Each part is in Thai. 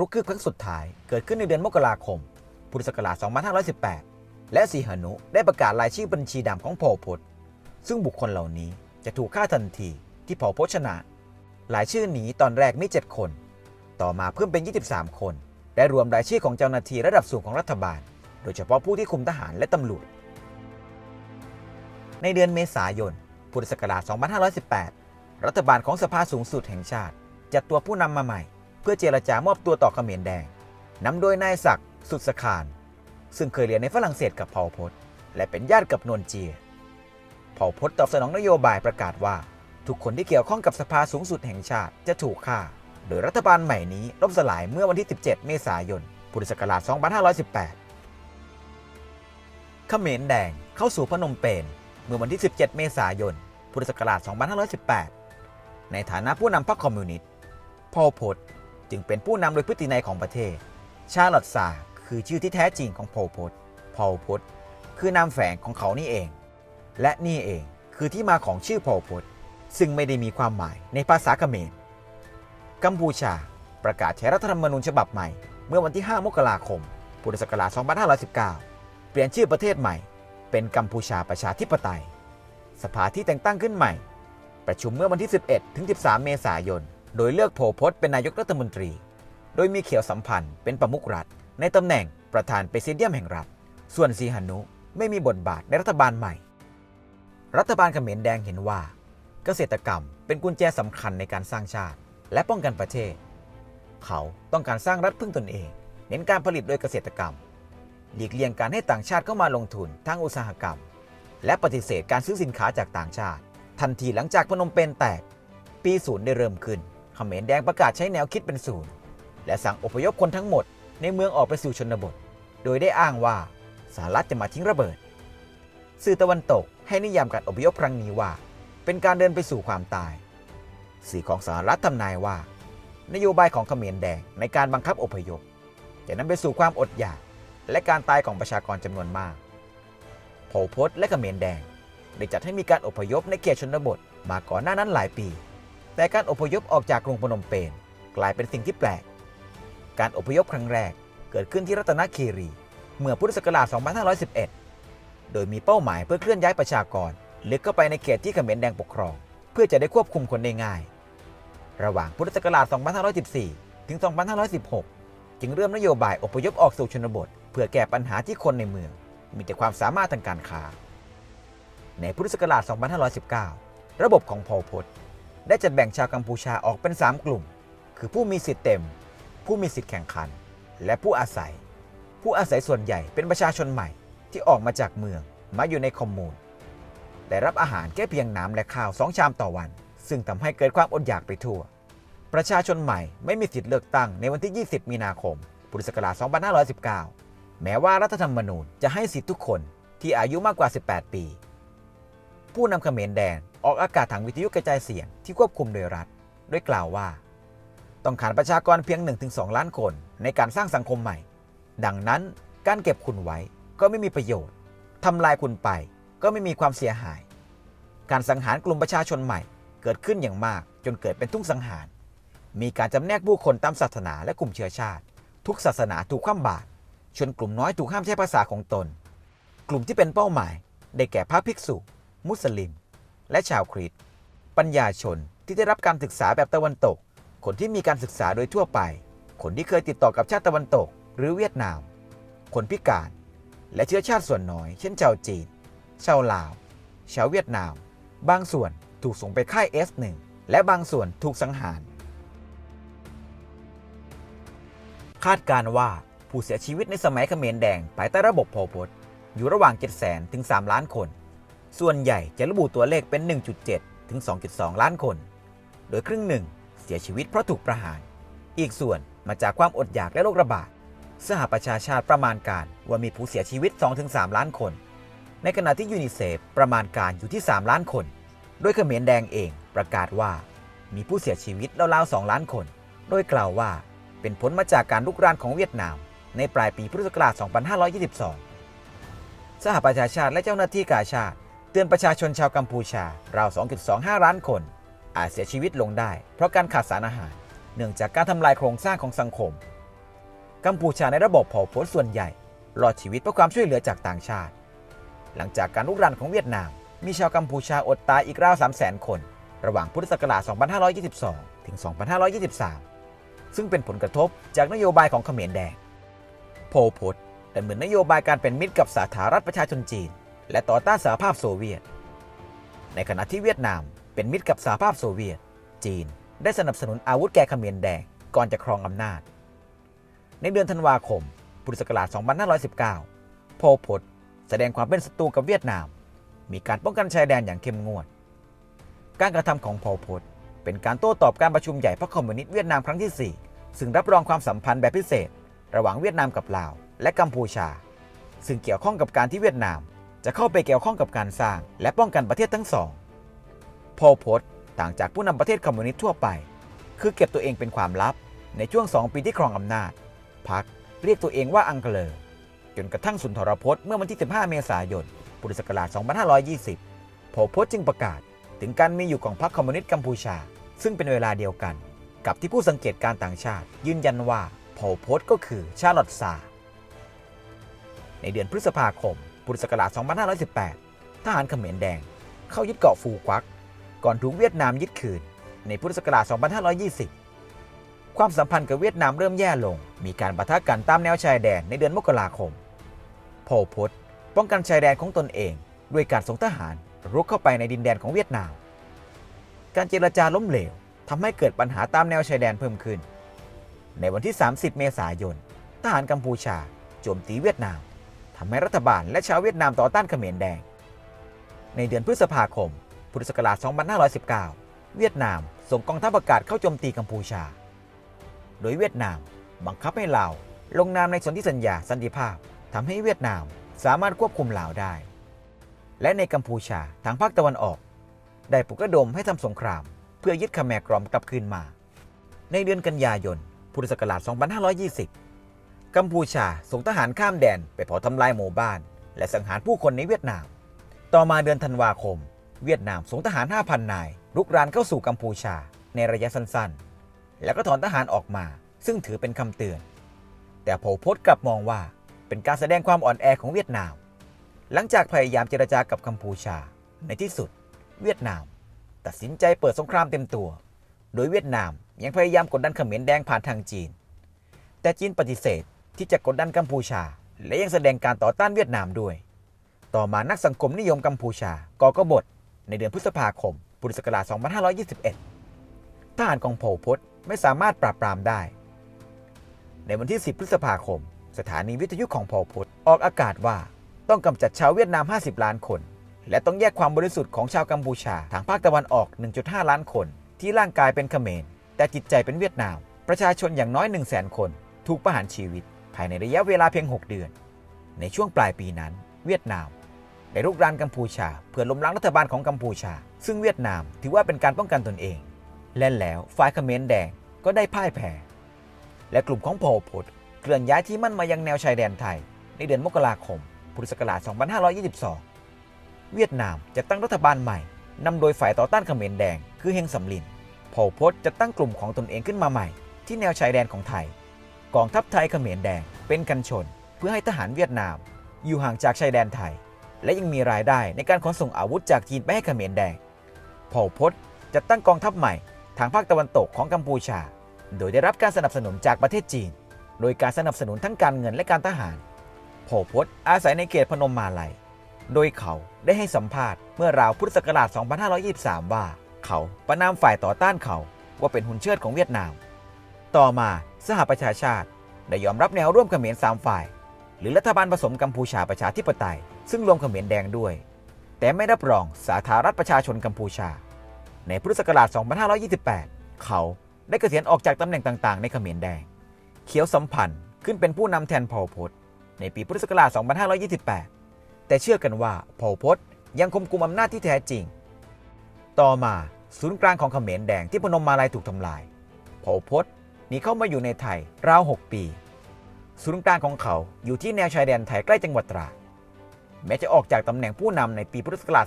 รุกคืบครั้งสุดท้ายเกิดขึ้นในเดือนมกราคม พุทธศักราช 2518 และสีหนุได้ประกาศรายชื่อบัญชีดำของพอพศซึ่งบุคคลเหล่านี้จะถูกฆ่าทันทีที่พอพชนะรายชื่อนี้ตอนแรกมี 7 คน ต่อมาเพิ่มเป็น 23 คนได้รวมรายชื่อของเจ้าหน้าที่ระดับสูงของรัฐบาล โดยเฉพาะผู้ที่คุมทหารและตำรวจ ในเดือนเมษายน พุทธศักราช 2518 รัฐบาลของสภาสูงสุดแห่งชาติ จัดตัวผู้นำมาใหม่ เพื่อเจรจามอบตัวต่อเขมรแดงนำโดยนายศักดิ์สุดสคาร ซึ่งเคยเรียนในฝรั่งเศสกับเผ่าพศและเป็นญาติกับนวลเจียเผ่าพศตอบสนองนโยบายประกาศว่า ทุกคนที่เกี่ยวข้องกับสภาสูงสุดแห่งชาติจะถูกฆ่า โดยรัฐบาลใหม่นี้ล่มสลายเมื่อวันที่ 17 เมษายน พุทธศักราช 2518 เขมรแดงเข้าสู่พนมเปญเมื่อวันที่ 17 เมษายน พุทธศักราช 2518 ในฐานะผู้นำพรรคคอมมิวนิสต์พอพศ จึงเป็นผู้นำโดยพฤตินัยของประเทศ ชาลอตซาคือชื่อที่แท้จริงของพอลพศพอลพศคือนามแฝงของเขานี่เอง และนี่เองคือที่มาของชื่อพอลพศซึ่งไม่ได้มีความหมายในภาษาเขมร กัมพูชาประกาศใช้รัฐธรรมนูญฉบับใหม่ เมื่อวันที่ 5 มกราคม พุทธศักราช 2519 เปลี่ยนชื่อประเทศใหม่ เป็นกัมพูชาประชาธิปไตย สภาที่แต่งตั้งขึ้นใหม่ ประชุมเมื่อวันที่ 11 ถึง 13 เมษายน โดยเลือกโพลพศเป็นนายกรัฐมนตรี โดยมีเขียวสัมพันธ์เป็นประมุขรัฐ ในตำแหน่งประธานเปรซิเดียมแห่งรัฐ ส่วนสีหนุไม่มีบทบาทในรัฐบาลใหม่ รัฐบาลเขมรแดงเห็นว่า เกษตรกรรมเป็นกุญแจสำคัญในการสร้างชาติ และป้องกันประเทศ เขาต้องการสร้างรัฐพึ่งตนเอง เน้นการผลิตโดยเกษตรกรรม หลีกเลี่ยงการให้ต่างชาติเข้ามาลงทุนทางอุตสาหกรรม และปฏิเสธการซื้อสินค้าจากต่างชาติ ทันทีหลังจากพนมเปญแตก ปีศูนย์ได้เริ่มขึ้น ขมรแดงประกาศใช้แนวคิดเป็นศูนย์และสั่งอพยพคนทั้งหมดในเมืองออกไปสู่ชนบท โดยได้อ้างว่าสหรัฐจะมาทิ้งระเบิด สื่อตะวันตกให้นิยามการอพยพครั้งนี้ว่า เป็นการเดินไปสู่ความตาย สื่อของสหรัฐทำนายว่า นโยบายของเขมรแดงในการบังคับอพยพ จะนำไปสู่ความอดอยากและการตายของประชากรจำนวนมากโพลพศและเขมรแดง ได้จัดให้มีการอพยพในเขตชนบทมาก่อนหน้านั้นหลายปี แต่การอพยพออกจากกรุงพนมเปญกลายเป็นสิ่งที่แปลก การอพยพครั้งแรกเกิดขึ้นที่รัตนคีรี เมื่อพุทธศักราช 2511 โดยมีเป้าหมายเพื่อเคลื่อนย้ายประชากรลึกเข้าไปในเขตที่เขมรแดงปกครอง เพื่อจะได้ควบคุมคนได้ง่าย ระหว่างพุทธศักราช 2514 ถึง 2516 จึงเริ่มนโยบายอพยพออกสู่ชนบท เพื่อแก้ปัญหาที่คนในเมือง มีแต่ความสามารถทางการค้า ในพุทธศักราช 2519 ระบบของพอลพศ ได้จัดแบ่งชาวกัมพูชาออกเป็น 3 กลุ่ม คือผู้มีสิทธิ์เต็ม ผู้มีสิทธิ์แข่งขัน และผู้อาศัย ผู้อาศัยส่วนใหญ่เป็นประชาชนใหม่ที่ออกมาจากเมืองมาอยู่ในคอมมูนได้รับอาหารแค่เพียงน้ำและข้าวสองชามต่อวัน ซึ่งทำให้เกิดความอดอยากไปทั่ว ประชาชนใหม่ไม่มีสิทธิ์เลือกตั้งในวันที่ 20 มีนาคม พุทธศักราช 2519 แม้ว่ารัฐธรรมนูญจะให้สิทธิทุกคนที่อายุมากกว่า 18 ปี ผู้นำเขมรแดง ออกอากาศทางวิทยุกระจายเสียงที่ควบคุมโดยรัฐ ด้วยกล่าวว่า ต้องขาดประชากรเพียง 1-2 ล้านคนในการสร้างสังคมใหม่ ดังนั้นการเก็บคุณไว้ก็ไม่มีประโยชน์ทำลายคุณไปก็ไม่มีความเสียหาย การสังหารกลุ่มประชาชนใหม่ เกิดขึ้นอย่างมากจนเกิดเป็นทุ่งสังหาร มีการจำแนกผู้คนตามศาสนาและกลุ่มเชื้อชาติ ทุกศาสนาถูกคว่ำบาตรชนกลุ่มน้อยถูกห้ามใช้ภาษาของตน กลุ่มที่เป็นเป้าหมาย ได้แก่พระภิกษุ มุสลิม และชาวคริสต์ปัญญาชนที่ได้รับการศึกษาแบบตะวันตก คนที่มีการศึกษาโดยทั่วไป คนที่เคยติดต่อกับชาติตะวันตก หรือเวียดนาม คนพิการ และเชื้อชาติส่วนน้อย เช่นชาวจีน ชาวลาว ชาวเวียดนาม บางส่วนถูกส่งไปค่าย S1 และบางส่วนถูกสังหาร คาดการว่าผู้เสียชีวิตในสมัยเขมรแดงภายใต้ระบบโพลพศอยู่ระหว่าง 700,000ถึง 3 ล้านคน ส่วนใหญ่จะระบุตัวเลขเป็น 1.7 ถึง 2.2 ล้านคน โดยครึ่งหนึ่งเสียชีวิตเพราะถูกประหาร อีกส่วนมาจากความอดอยากและโรคระบาด สหประชาชาติประมาณการว่ามีผู้เสียชีวิต 2-3 ล้านคน ในขณะที่ยูนิเซฟประมาณการอยู่ที่ 3 ล้านคน โดยเขมรแดงเองประกาศว่ามีผู้เสียชีวิตราวๆ2ล้านคน โดยกล่าวว่าเป็นผลมาจากการลุกรานของเวียดนาม ในปลายปีพุทธศักราช 2522 สหประชาชาติและเจ้าหน้าที่กาชาติ เตือนประชาชนชาวกัมพูชาราว 2.25 ล้านคน อาจเสียชีวิตลงได้ เพราะการขาดสารอาหาร เนื่องจากการทำลายโครงสร้างของสังคม กัมพูชาในระบบเผ่าพลส่วนใหญ่ รอดชีวิตเพราะความช่วยเหลือจากต่างชาติ หลังจากการลุกรานของเวียดนาม มีชาวกัมพูชาอดตายอีกราว 3 0 0 0 0 0 คน ระหว่างพุทธศักราช 2522 ถึง 2523 ซึ่งเป็นผลกระทบจากนโยบายของเขมรแดง โพลพลดำเนินนโยบายการเป็นมิตรกับสาธารณรัฐประชาชนจีน และต่อต้านสหภาพโซเวียต ในขณะที่เวียดนามเป็นมิตรกับสหภาพโซเวียต จีนได้สนับสนุนอาวุธแก่เขมรแดงก่อนจะครองอำนาจ ในเดือนธันวาคม พุทธศักราช 2519 โพลพลแสดงความเป็นศัตรูกับเวียดนาม มีการป้องกันชายแดนอย่างเข้มงวด การกระทำของโพลพลเป็นการโต้ตอบการประชุมใหญ่พรรคคอมมิวนิสต์เวียดนามครั้งที่ 4 ซึ่งรับรองความสัมพันธ์แบบพิเศษ ระหว่างเวียดนามกับลาว และกัมพูชา ซึ่งเกี่ยวข้องกับการที่เวียดนาม จะเข้าไปเกี่ยวข้องกับการสร้าง และป้องกันประเทศทั้งสองโพลพลต่างจากผู้นำประเทศคอมมิวนิสต์ทั่วไป คือเก็บตัวเองเป็นความลับ ในช่วง2ปีที่ครองอำนาจพรรคเรียกตัวเองว่าอังเกลอจนกระทั่งสุนทรพจน์เมื่อวันที่ 15 เมษายน พุทธศักราช 2520พลพจน์จึงประกาศ ถึงการมีอยู่ของพรรคคอมมิวนิสต์กัมพูชา ซึ่งเป็นเวลาเดียวกัน กับที่ผู้สังเกตการต่างชาติ ยืนยันว่าโพลพจน์ก็คือชาลอตซาในเดือนพฤษภาคม พุทธศักราช 2518 ทหารเขมรแดง เข้ายึดเกาะฟูกวัก ก่อนถูกเวียดนามยึดคืน ในพุทธศักราช 2520 ความสัมพันธ์กับเวียดนามเริ่มแย่ลง มีการปะทะกันตามแนวชายแดนในเดือนมกราคมโพพลป้องกันชายแดนของตนเอง ด้วยการส่งทหารรุกเข้าไปในดินแดนของเวียดนาม การเจรจาล้มเหลวทำให้เกิดปัญหาตามแนวชายแดนเพิ่มขึ้น ในวันที่ 30 เมษายน ทหารกัมพูชาโจมตีเวียดนาม ทำให้รัฐบาลและชาวเวียดนามต่อต้านเขมรแดง ในเดือนพฤษภาคม พุทธศักราช 2519 เวียดนามส่งกองทัพอากาศเข้าโจมตีกัมพูชา โดยเวียดนามบังคับให้ลาวลงนามในสนธิสัญญาสันติภาพทำให้เวียดนามสามารถควบคุมลาวได้ และในกัมพูชาทางภาคตะวันออก ได้ปลุกระดมให้ทำสงคราม เพื่อยึดคาแมกรอมกลับคืนมา ในเดือนกันยายน พุทธศักราช 2520 กัมพูชาส่งทหารข้ามแดนไปเผาทำลายหมู่บ้าน และสังหารผู้คนในเวียดนาม ต่อมาเดือนธันวาคม เวียดนามส่งทหาร 5,000 นายรุกรานเข้าสู่กัมพูชาในระยะสั้นๆ แล้วก็ถอนทหารออกมา ซึ่งถือเป็นคำเตือน แต่โพลพจน์กลับมองว่าเป็นการแสดงความอ่อนแอของเวียดนาม หลังจากพยายามเจรจากับกัมพูชา ในที่สุด เวียดนาม ตัดสินใจเปิดสงครามเต็มตัว โดยเวียดนามยังพยายามกดดันเขมรแดงผ่านทางจีน แต่จีนปฏิเสธ ที่จะกดดันกัมพูชา และยังแสดงการต่อต้านเวียดนามด้วย ต่อมานักสังคมนิยมกัมพูชากอกบฏในเดือนพฤษภาคม พุทธศักราช 2521 ทหารกองโพลพจน์ไม่สามารถปราบปรามได้ ในวันที่ 10 พฤษภาคม สถานีวิทยุของโพลพจน์ออกอากาศว่าต้องกำจัดชาวเวียดนาม 50 ล้านคน และต้องแยกความบริสุทธิ์ของชาวกัมพูชา ทางภาคตะวันออก 1.5 ล้านคน ที่ร่างกายเป็นเขมรแต่จิตใจเป็นเวียดนาม ประชาชนอย่างน้อย 1 0 0 0 0 0 คน ถูกประหารชีวิตายในระยะเวลาเพียง 6 เดือน ในช่วงปลายปีนั้น เวียดนามได้รุกรานกัมพูชา เพื่อล้มล้างรัฐบาลของกัมพูชา ซึ่งเวียดนามถือว่าเป็นการป้องกันตนเอง และแล้วฝ่ายเขมรแดงก็ได้พ่ายแพ้ และกลุ่มของโพลพลเคลื่อนย้ายที่มั่นมายังแนวชายแดนไทย ในเดือนมกราคม พุทธศักราช 2522 เวียดนามจะตั้งรัฐบาลใหม่นำโดยฝ่ายต่อต้านเขมรแดง คือเฮงสำลินโพลพลจะตั้งกลุ่มของตนเองขึ้นมาใหม่ ที่แนวชายแดนของไทย กองทัพไทยเขมรแดงเป็นกันชน เพื่อให้ทหารเวียดนาม อยู่ห่างจากชายแดนไทย และยังมีรายได้ในการขนส่งอาวุธจากจีนไปให้เขมรแดงโพลพลจะตั้งกองทัพใหม่ทางภาคตะวันตกของกัมพูชา โดยได้รับการสนับสนุนจากประเทศจีน โดยการสนับสนุนทั้งการเงินและการทหารโพลพจน์อาศัยในเขตพนมมาลัย โดยเขาได้ให้สัมภาษณ์เมื่อราวพุทธศักราช 2523 ว่า เขาประนามฝ่ายต่อต้านเขาว่าเป็นหุ่นเชิดของเวียดนาม ต่อมาสหประชาชาติ ได้ยอมรับแนวร่วมเขมรสามฝ่าย หรือรัฐบาลผสมกัมพูชาประชาธิปไตย ซึ่งรวมเขมรแดงด้วย แต่ไม่รับรองสาธารณรัฐประชาชนกัมพูชา ในพุทธศักราช 2528 เขาได้เกษียณออกจากตำแหน่งต่างๆ ในเขมรแดง เขียวสัมพันธ์ขึ้นเป็นผู้นำแทนพอลพศในปีพุทธศักราช 2528 แต่เชื่อกันว่าพอลพศยังคงกุมอำนาจที่แท้จริง ต่อมาศูนย์กลางของเขมรแดงที่พนมมาลัยถูกทำลายพอลพศ หนีเข้ามาอยู่ในไทยราว 6 ปี ศูนย์กลางของเขาอยู่ที่แนวชายแดนไทยใกล้จังหวัดตราดแม้จะออกจากตำแหน่งผู้นำในปีพุทธศักราช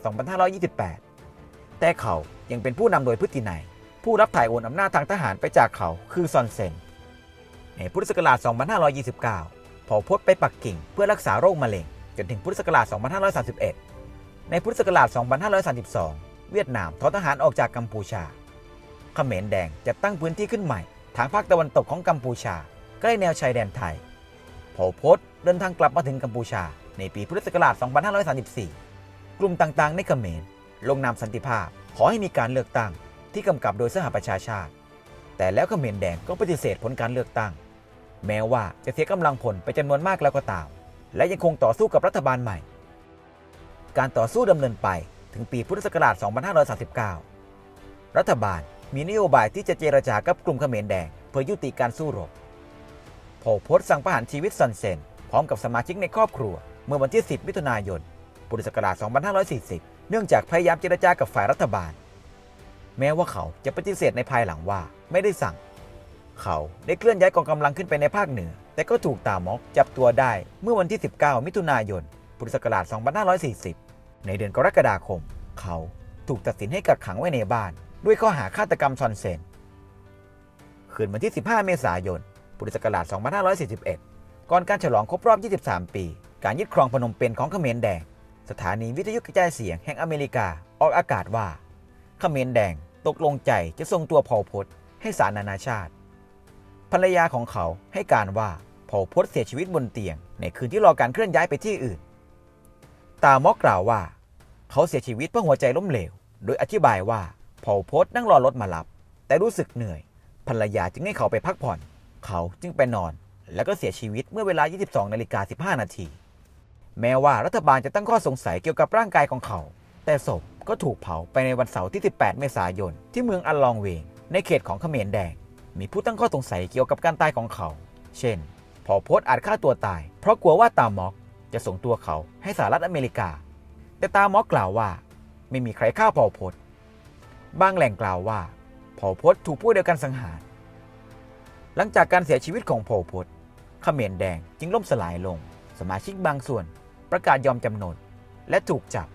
2528 แต่เขายังเป็นผู้นำโดยพฤตินัย ผู้รับถ่ายโอนอำนาจทางทหารไปจากเขาคือซอนเซน ในพุทธศักราช 2529พอพดไปปักกิ่งเพื่อรักษาโรคมะเร็ง จนถึงพุทธศักราช 2531 ในพุทธศักราช 2532 เวียดนามถอนทหารออกจากกัมพูชาเขมรแดงจะตั้งพื้นที่ขึ้นใหม่ ทางภาคตะวันตกของกัมพูชา ใกล้แนวชายแดนไทยพอพดเดินทางกลับมาถึงกัมพูชา ในปีพุทธศักราช 2534 กลุ่มต่างๆ ในเขมรลงนามสันติภาพขอให้มีการเลือกตั้งที่กำกับโดยสหประชาชาติ แต่แล้วเขมรแดงก็ปฏิเสธผลการเลือกตั้ง แม้ว่าจะเสียกำลังพลไปจำนวนมากแล้วก็ตาม และยังคงต่อสู้กับรัฐบาลใหม่ การต่อสู้ดำเนินไปถึงปีพุทธศักราช 2539 รัฐบาล มีนโยบายที่จะเจรจากับกลุ่มเขมรแดง เพื่อยุติการสู้รบพอพสสั่งประหารชีวิตซันเซน พร้อมกับสมาชิกในครอบครัว เมื่อวันที่ 10 มิถุนายน พุทธศักราช 2540 เนื่องจากพยายามเจรจากับฝ่ายรัฐบาล แม้ว่าเขาจะปฏิเสธในภายหลังว่าไม่ได้สั่ง เขาได้เคลื่อนย้ายกองกำลังขึ้นไปในภาคเหนือ แต่ก็ถูกตามอกจับตัวได้เมื่อวันที่ 19 มิถุนายน พุทธศักราช 2540 ในเดือนกรกฎาคม เขาถูกตัดสินให้กักขังไว้ในบ้าน ด้วยข้อหาฆาตกรรมซอนเซนคืนวันที่ 15 เมษายน พุทธศักราช 2541 ก่อนการฉลองครบรอบ 23 ปี การยึดครองพนมเปญของเขมรแดง สถานีวิทยุกระจายเสียงแห่งอเมริกาออกอากาศว่า เขมรแดงตกลงใจจะส่งตัวพอพศให้ศาลนานาชาติ ภรรยาของเขาให้การว่าพอพศเสียชีวิตบนเตียง ในคืนที่รอการเคลื่อนย้ายไปที่อื่น ตามอกกล่าวว่า เขาเสียชีวิตเพราะหัวใจล้มเหลว โดยอธิบายว่า พอลพศนั่งรอรถมารับ แต่รู้สึกเหนื่อย ภรรยาจึงให้เขาไปพักผ่อน เขาจึงไปนอน แล้วก็เสียชีวิตเมื่อเวลา 22นาฬิกา15 นาที แม้ว่ารัฐบาลจะตั้งข้อสงสัยเกี่ยวกับร่างกายของเขา แต่ศพก็ถูกเผาไปในวันเสาร์ที่ 18 เมษายน ที่เมืองอัลลองเวง ในเขตของเขมรแดง มีผู้ตั้งข้อสงสัยเกี่ยวกับการตายของเขา เช่นพอโพสอาจฆ่าตัวตาย เพราะกลัวว่าตามอกจะส่งตัวเขาให้สหรัฐอเมริกา แต่ตามอกกล่าวว่า ไม่มีใครฆ่าพอโพส บางแหล่งกล่าวว่าเผ่าพสต์ถูกผู้เดียวกันสังหาร หลังจากการเสียชีวิตของโพลพศเขมรแดงจึงล่มสลายลง สมาชิกบางส่วนประกาศยอมจำนนและถูกจับ